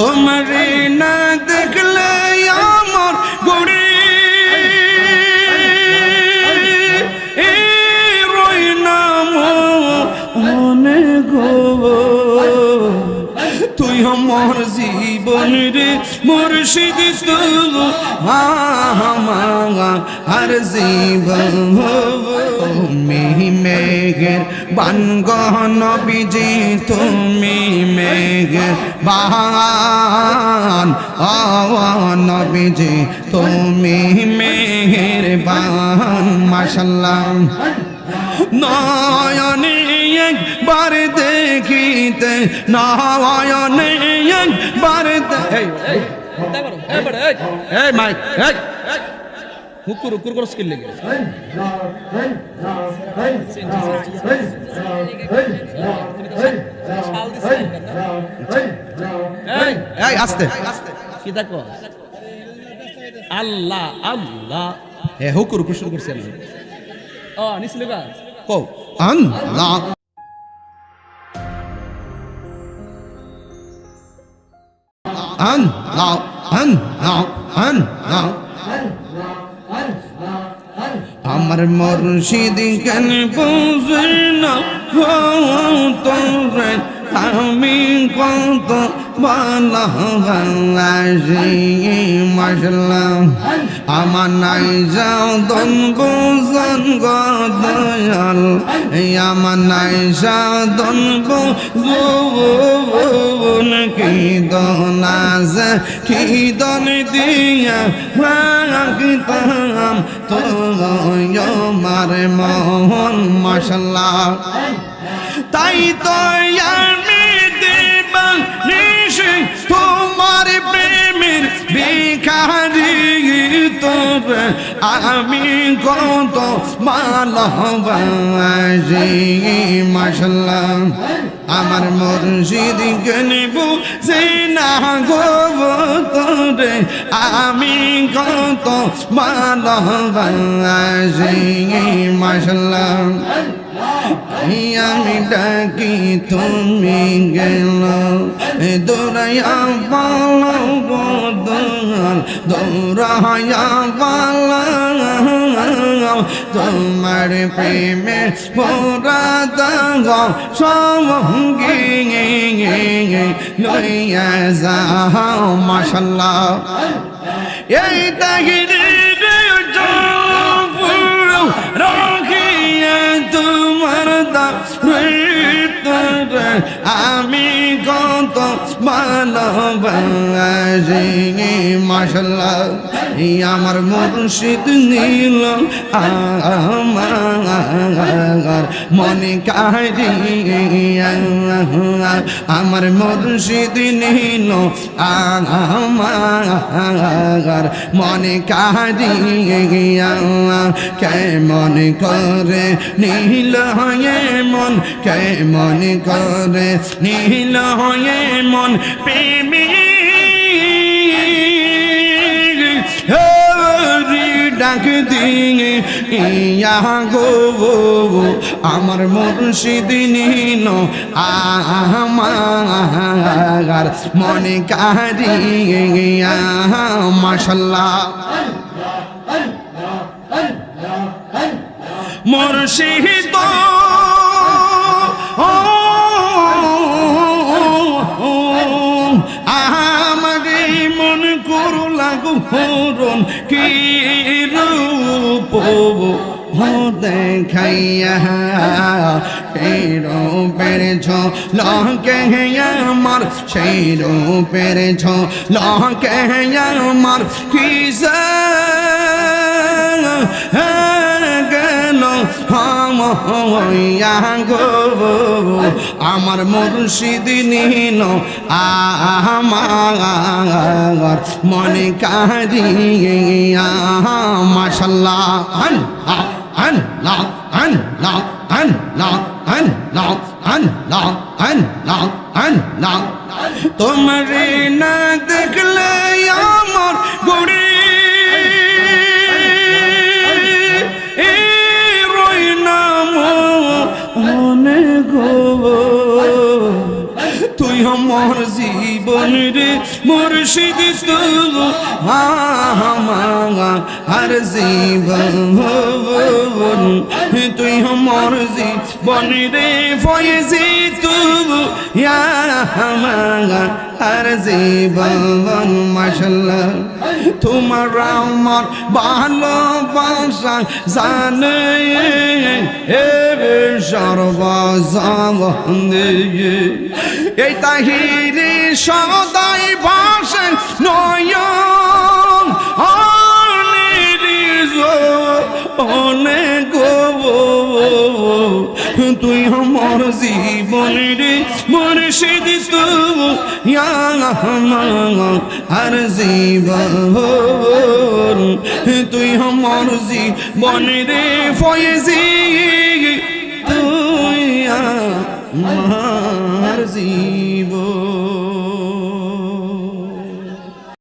তোমারে না দেখলে আমার গড়ে রই নাম অনেক তুই আমার জীবন রে মুর্শিদ তু আর জীবন। মেঘের বানগহন বিজি তুমি মেঘের বান বিজি তুমি মেঘের বান মাসাল্লাহ নয়নে একবার দেখিতে নয়নে একবার দেখ এই মাইক এই হুকুর হুকুর করে স্কিল লেগে আস্তে। কি দেখো? আল্লাহ আল্লাহ। হে হুকুর হুকুর শুরু করছে আমি ও নিছিল কো আল্লাহ আল্লাহ আল্লাহ আল্লাহ। আমার মুর্শিদ কেন পৌঁছে না? তোরে আমি কত ভালোবাসি মশলা আমার নাই যাও দন বুঝন গদয়াল আমার নাই যাও দন বুঝন কি দনাজ কি দন দিয়া ভাগতাম তো মার মোহন মশলা তাই তো তবে আমি কত মালবাজি মাসাল্লাম আমার মসজিদ গেলিব সে না গোব তরে আমি কত মালবাজি মাসাল্লাম আমি ডাকি তুমি গেল। দৌড়াইয়া পাল বদল দৌড়াইয়া পাল। তোমার প্রেমে পোড়া দাগ সঙ্গী লইয়া যাও মাসাল্লাহ এই তাহিরে বাসিনী মাসাল্লাহ আমার মুর্শিদ নীল আমার মনে কাহিয়া আমার মুর্শিদ নীল আমার মনে কাহিয়া কেমন করে নীল হয়ে মন, কেমন করে নীল হয়ে মন প্রেমী ডাক দিয়ে ইয়া গো আমার মুর্শিদ নীল আমার মনে কারিয়া মাসাল্লাহ মুর্শিদ আমাকে মন করু লাগু হরণ কি রূপ দেখাইয়া তেরো পেরেছ লকে আমার সেরো পেরেছ লকে আমার কিসে হইয়া গো। আমার মুর্শিদ নিন আমার মনে কারিয়া মাশাল্লাহ আন আন লা আন লা আন লা আন লা আন লা আন লা আন লা তোমারে না দেখলে আমার গড়ি অনে গো, তুই আমার জীবন রে মুর্শিদ তুলো। হার জীবন, তুই আমার জীবন রে ফয়েজি তুলো। হার জীবন, মাশাল্লাহ। তোমার আমার ভালোবাসা জানে এ সর্বজনে এই তাহিরি সদাই ভাষণ নয়ন তুই আমার জীবনের মুর্শিদ তু আর জীবন। তুই আমার জীবনের ফয়েজি তুই আমার